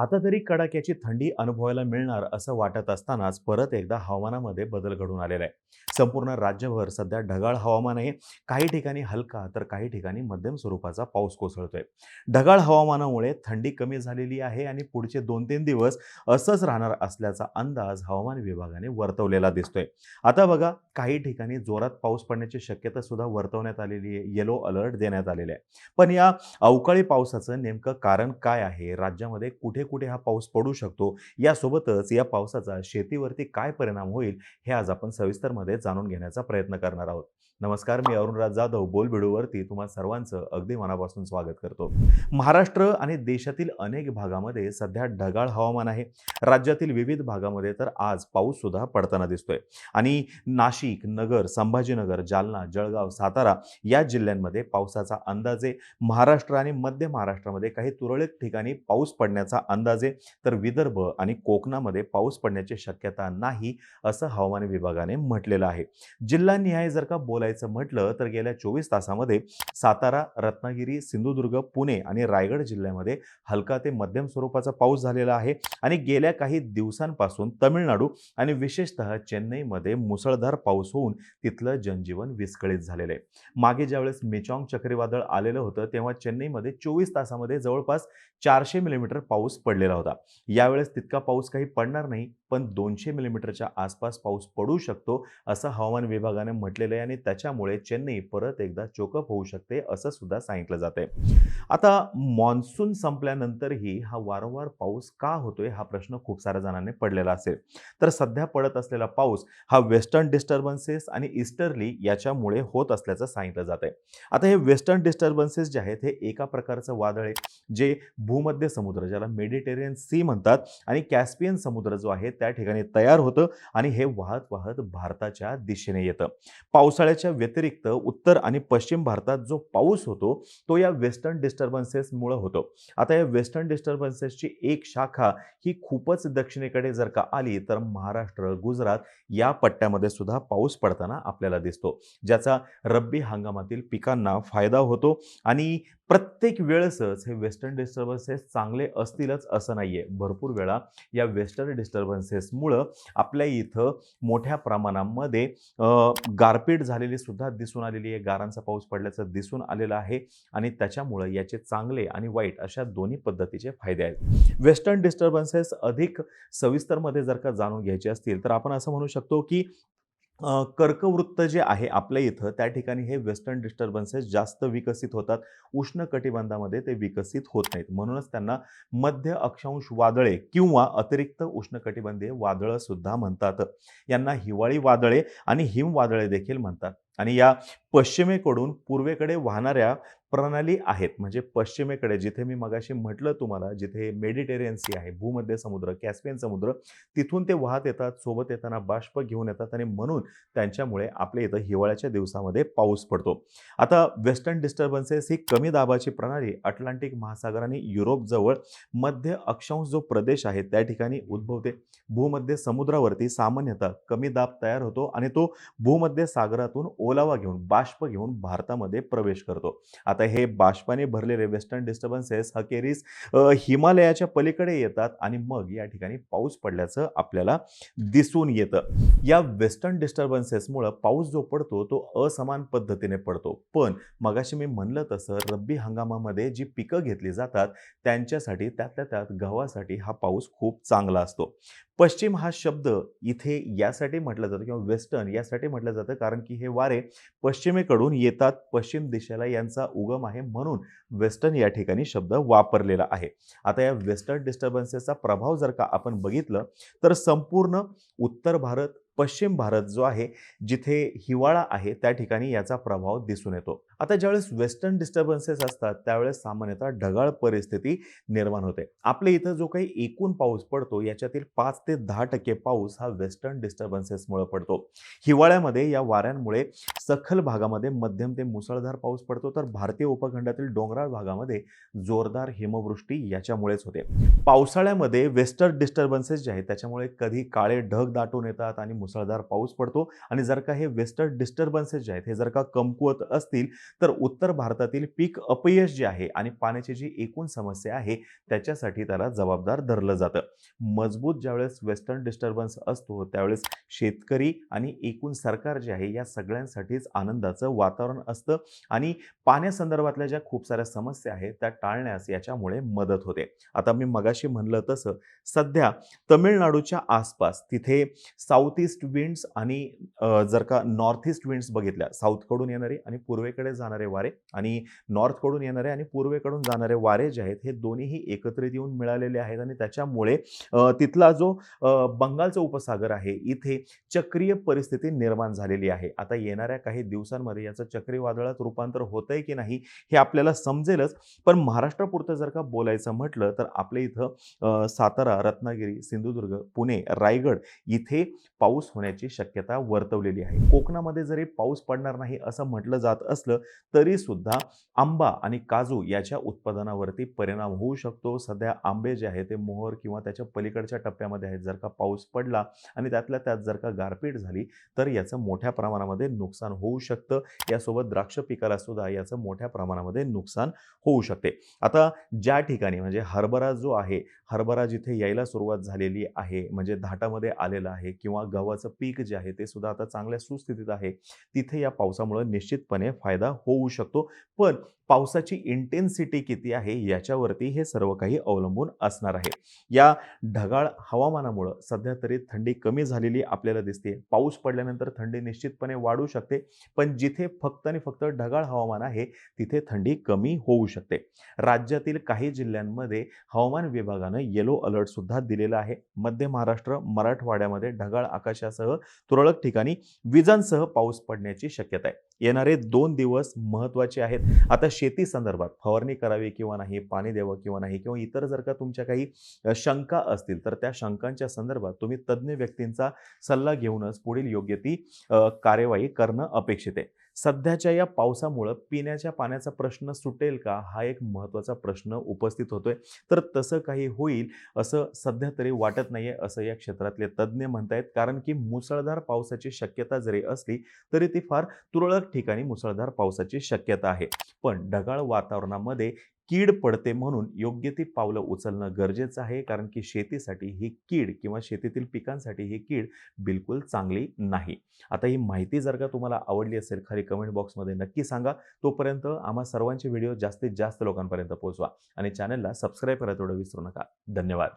आता तरी कडाक्याची थंडी अनुभवायला मिळणार असं वाटत असतानाच परत एकदा हवामानामध्ये बदल घडून आलेला आहे. संपूर्ण राज्यभर सध्या ढगाळ हवामान आहे. काही ठिकाणी हलका तर काही ठिकाणी मध्यम स्वरूपाचा पाऊस कोसळतोय. ढगाळ हवामानामुळे थंडी कमी झालेली आहे आणि पुढचे दोन तीन दिवस असंच राहणार असल्याचा अंदाज हवामान विभागाने वर्तवलेला दिसतोय. आता बघा काही ठिकाणी जोरात पाऊस पडण्याची शक्यता सुद्धा वर्तवण्यात आलेली आहे. येलो अलर्ट देण्यात आलेले आहे. पण या अवकाळी पावसाचं नेमकं कारण काय आहे? राज्यामध्ये कुठे कुठे हा पाऊस पडू शकतो? यासोबतच या पावसाचा शेतीवरती काय परिणाम होईल? हे आज आपण सविस्तरमध्ये जाणून घेण्याचा प्रयत्न करणार आहोत. नमस्कार मी अरुणराज जाधव बोलबिडूवरती तुम्हा सर्वांचं अगदी मनापासून स्वागत करतो. महाराष्ट्र आणि देशातील अनेक भागामध्ये सध्या ढगाळ हवामान आहे. राज्यातील विविध भागामध्ये तर आज पाऊससुद्धा पडताना दिसतोय. आणि नाशिक नगर संभाजीनगर जालना जळगाव सातारा या जिल्ह्यांमध्ये पावसाचा अंदाजे महाराष्ट्र आणि मध्य महाराष्ट्रामध्ये काही तुरळक ठिकाणी पाऊस पडण्याचा अंदाजे तर विदर्भ आणि कोकणामध्ये पाऊस पडण्याची शक्यता नाही असं हवामान विभागाने म्हटलेलं आहे. जिल्हानिहाय जर का बोलायचं म्हटलं तर गेल्या चोवीस तासामध्ये सातारा रत्नागिरी सिंधुदुर्ग पुणे आणि रायगड जिल्ह्यामध्ये हलका ते मध्यम स्वरूपाचा पाऊस झालेला आहे. आणि गेल्या काही दिवसांपासून तमिळनाडू आणि विशेषतः चेन्नईमध्ये मुसळधार पाऊस होऊन तिथलं जनजीवन विस्कळीत झालेलं आहे. मागे ज्यावेळेस मेचॉंग चक्रीवादळ आलेलं होतं तेव्हा चेन्नईमध्ये चोवीस तासामध्ये जवळपास चारशे मिलीमीटर पाऊस पडलेला होता. यावेळेस तितका पाऊस काही पडणार नाही पण दोनशे मिलीमीटरच्या आसपास पाऊस पडू शकतो असं हवामान विभागाने म्हटलेलं आहे आणि त्याच्यामुळे चेन्नई परत एकदा चोकअप होऊ शकते असं सुद्धा सांगितलं जाते आता मॉन्सून संपल्यानंतरही हा वारंवार पाऊस का होतोय हा प्रश्न खूप साऱ्या जणांनी पडलेला असेल. तर सध्या पडत असलेला पाऊस हा वेस्टर्न डिस्टर्बन्सेस आणि इस्टर्ली याच्यामुळे होत असल्याचं सांगितलं जात आहे आता हे वेस्टर्न डिस्टर्बन्सेस जे आहेत हे एका प्रकारचं वादळ आहे जे भूमध्य समुद्र ज्याला मेडिटेरियन सी म्हणतात आणि कॅस्पियन समुद्र जो आहे त्या ठिकाणी तयार होतं आणि हे वाहत वाहत भारताच्या दिशेने येतं. पावसाळ्याच्या व्यतिरिक्त उत्तर आणि पश्चिम भारतात जो पाऊस होतो तो या वेस्टर्न डिस्टर्बन्सेसमुळं होतो. आता या वेस्टर्न डिस्टर्बन्सेसची एक शाखा ही खूपच दक्षिणेकडे जर का आली तर महाराष्ट्र गुजरात या पट्ट्यामध्ये सुद्धा पाऊस पडताना आपल्याला दिसतो. ज्याचा रब्बी हंगामातील पिकांना फायदा होतो आणि प्रत्येक वेळेसच हे वेस्टर्न डिस्टर्बन्सेस चांगले असतीलच असं नाही आहे भरपूर वेळा या वेस्टर्न डिस्टर्बन्सेसमुळं आपल्या इथं मोठ्या प्रमाणामध्ये गारपीट झालेली सुद्धा दिसून आलेली आहे. गारांचा पाऊस पडल्याचं दिसून आलेलं आहे आणि त्याच्यामुळं याचे चांगले आणि वाईट अशा दोन्ही पद्धतीचे फायदे आहेत. वेस्टर्न डिस्टर्बन्सेस अधिक सविस्तरमध्ये जर का जाणून घ्यायचे असतील तर आपण असं म्हणू शकतो की कर्कवृत्त जे आहे आपल्या इथं त्या ठिकाणी हे वेस्टर्न डिस्टर्बन्सेस जास्त विकसित होतात. उष्ण कटिबंधामध्ये ते विकसित होत नाहीत. म्हणूनच त्यांना मध्य अक्षांश वादळे किंवा अतिरिक्त उष्णकटिबंधीय वादळं सुद्धा म्हणतात. यांना हिवाळी वादळे आणि हिम वादळे देखील म्हणतात. आणि या पश्चिमेकडून पूर्वेकडे वाहणाऱ्या प्रणाली आहेत. म्हणजे पश्चिमेकडे जिथे मी मगाशी म्हटलं तुम्हाला जिथे मेडिटेरियन सी आहे भूमध्य समुद्र कॅस्पियन समुद्र तिथून ते वाहत येतात सोबत येताना बाष्प घेऊन येतात आणि म्हणून त्यांच्यामुळे आपल्या इथं हिवाळ्याच्या दिवसामध्ये पाऊस पडतो. आता वेस्टर्न डिस्टर्बन्सेस ही कमी दाबाची प्रणाली अटलांटिक महासागर आणि युरोपजवळ मध्य अक्षांश जो प्रदेश आहे त्या ठिकाणी उद्भवते. भूमध्य समुद्रावरती सामान्यतः कमी दाब तयार होतो आणि तो भूमध्य सागरातून ओलावा घेऊन बाष्प घेऊन भारतामध्ये प्रवेश करतो. आता हे बाष्पाने भरलेले वेस्टर्न डिस्टर्बन्सेस हकेरीस हिमालयाच्या पलीकडे येतात आणि मग या ठिकाणी पाऊस पडल्याचं आपल्याला दिसून येतं. या वेस्टर्न डिस्टर्बन्सेसमुळं पाऊस जो पडतो तो असमान पद्धतीने पडतो. पण मगाशी मी म्हणलं तसं रब्बी हंगामामध्ये जी पिकं घेतली जातात त्यांच्यासाठी त्यातल्या त्यात गव्हासाठी हा पाऊस खूप चांगला असतो. पश्चिम हा शब्द इथे यासाठी म्हटलं जातं किंवा वेस्टर्न यासाठी म्हटलं जातं कारण की हे वारे पश्चिमेकडून येतात पश्चिम दिशेला यांचा उगम आहे म्हणून वेस्टर्न या ठिकाणी शब्द वापरलेला आहे. आता या वेस्टर्न डिस्टर्बन्सेसचा प्रभाव जर का आपण बघितलं तर संपूर्ण उत्तर भारत पश्चिम भारत जो आहे जिथे हिवाळा आहे त्या ठिकाणी याचा प्रभाव दिसून येतो. आता ज्यावेळेस वेस्टर्न डिस्टर्बन्सेस असतात त्यावेळेस सामान्यतः ढगाळ परिस्थिती निर्माण होते. आपल्या इथं जो काही एकूण पाऊस पडतो याच्यातील पाच ते दहा टक्के पाऊस हा वेस्टर्न डिस्टर्बन्सेसमुळे पडतो. हिवाळ्यामध्ये या वाऱ्यांमुळे सखल भागामध्ये मध्यम ते मुसळधार पाऊस पडतो तर भारतीय उपखंडातील डोंगराळ भागामध्ये जोरदार हिमवृष्टी याच्यामुळेच होते. पावसाळ्यामध्ये वेस्टर्न डिस्टर्बन्सेस जे आहेत त्याच्यामुळे कधी काळे ढग दाटून येतात आणि मुसळधार पाऊस पडतो. आणि जर का हे वेस्टर्न डिस्टर्बन्सेस जे आहेत हे जर का कमकुवत असतील तर उत्तर भारतातील पीक अपयश जे आहे आणि पाण्याची जी एकूण समस्या आहे त्याच्यासाठी त्याला जबाबदार धरलं जातं. मजबूत ज्यावेळेस वेस्टर्न डिस्टर्बन्स असतो त्यावेळेस शेतकरी आणि एकूण सरकार जे आहे या सगळ्यांसाठी सगळ्यांसाठीच आनंदाचं वातावरण असतं आणि पाण्यासंदर्भातल्या ज्या खूप साऱ्या समस्या आहेत त्या टाळण्यास याच्यामुळे मदत होते. आता मी मगाशी म्हणलं तसं सध्या तमिळनाडूच्या आसपास तिथे साऊथ ईस्ट विंड्स आणि जर का नॉर्थ ईस्ट विंड्स बघितल्या साऊथकडून येणारे आणि पूर्वेकडे जाणारे वारे आणि नॉर्थकडून येणारे आणि पूर्वेकडून जाणारे वारे जे आहेत हे दोन्हीही एकत्रित येऊन मिळालेले आहेत आणि त्याच्यामुळे तिथला जो बंगालचा उपसागर आहे इथे चक्रीय परिस्थिती निर्माण झालेली आहे. आता येणाऱ्या काही दिवसांमध्ये याचं चक्रीवादळात रूपांतर होतंय की नाही हे आपल्याला समजेलच. पण महाराष्ट्रापुरतं जर का बोलायचं म्हटलं तर आपल्या इथं सातारा रत्नागिरी सिंधुदुर्ग पुणे रायगड इथे पाऊस होण्याची शक्यता वर्तवलेली आहे. कोकणामध्ये जरी पाऊस पडणार नाही असं म्हटलं जात असलं तरी सुद्धा आंबा आणि काजू याच्या उत्पादनावरती परिणाम होऊ शकतो. सध्या आंबे जे आहे ते मोहर किंवा त्याच्या पलीकडच्या टप्प्यामध्ये आहेत. जर का पाऊस पडला आणि त्यातल्या त्यात जर का गारपीट झाली तर याचं मोठ्या प्रमाणामध्ये नुकसान होऊ शकतं. यासोबत द्राक्ष पिकाला सुद्धा याचं मोठ्या प्रमाणामध्ये नुकसान होऊ शकते. आता ज्या ठिकाणी म्हणजे हरभरा जो आहे हरभरा जिथे यायला सुरुवात झालेली आहे म्हणजे धाटामध्ये आलेला आहे किंवा गव्हाचं पीक जे आहे ते सुद्धा आता चांगल्या सुस्थितीत आहे तिथे या पावसामुळे निश्चितपणे फायदा होऊ शकतो. पण पावसाची इंटेन्सिटी किती आहे याच्यावरती हे सर्व काही अवलंबून असणार आहे. या ढगाळ हवामानामुळं सध्या तरी थंडी कमी झालेली आपल्याला दिसते. पाऊस पडल्यानंतर थंडी निश्चितपणे वाढू शकते. पण जिथे फक्त आणि फक्त ढगाळ हवामान आहे तिथे थंडी कमी होऊ शकते. राज्यातील काही जिल्ह्यांमध्ये हवामान विभागानं येलो अलर्ट सुद्धा दिलेला आहे. मध्य महाराष्ट्र मराठवाड्यामध्ये ढगाळ आकाशासह तुरळक ठिकाणी विजांसह पाऊस पडण्याची शक्यता आहे. येणारे दोन दिवस महत्त्वाचे आहेत. आता शेती संदर्भात फवारणी करावी किंवा नाही पाणी द्यावं किंवा नाही किंवा इतर जर का तुमच्या काही शंका असतील तर त्या शंकांच्या संदर्भात तुम्ही तज्ज्ञ व्यक्तींचा सल्ला घेऊनच पुढील योग्य ती कार्यवाही करणं अपेक्षित आहे. सध्याच्या या पावसामुळं पिण्याच्या पाण्याचा प्रश्न सुटेल का? हा एक महत्त्वाचा प्रश्न उपस्थित होतोय. तर तसं काही होईल असं सध्या तरी वाटत नाहीये असं या क्षेत्रातले तज्ज्ञ म्हणतायत. कारण की मुसळधार पावसाची शक्यता जरी असली तरी ती फार तुरळक ठिकाणी मुसळधार पावसाची शक्यता आहे. पण ढगाळ वातावरणामध्ये कीड पडते म्हणून योग्य ती पावलं उचलणं गरजेचं आहे कारण की शेतीसाठी ही कीड किंवा शेतीतील पिकांसाठी ही कीड बिलकुल चांगली नाही. आता ही माहिती जर का तुम्हाला आवडली असेल खाली कमेंट बॉक्समध्ये नक्की सांगा. तोपर्यंत आम्हा सर्वांचे व्हिडिओ जास्तीत जास्त लोकांपर्यंत पोहोचवा आणि चॅनलला सबस्क्राईब करायला थोडं विसरू नका. धन्यवाद.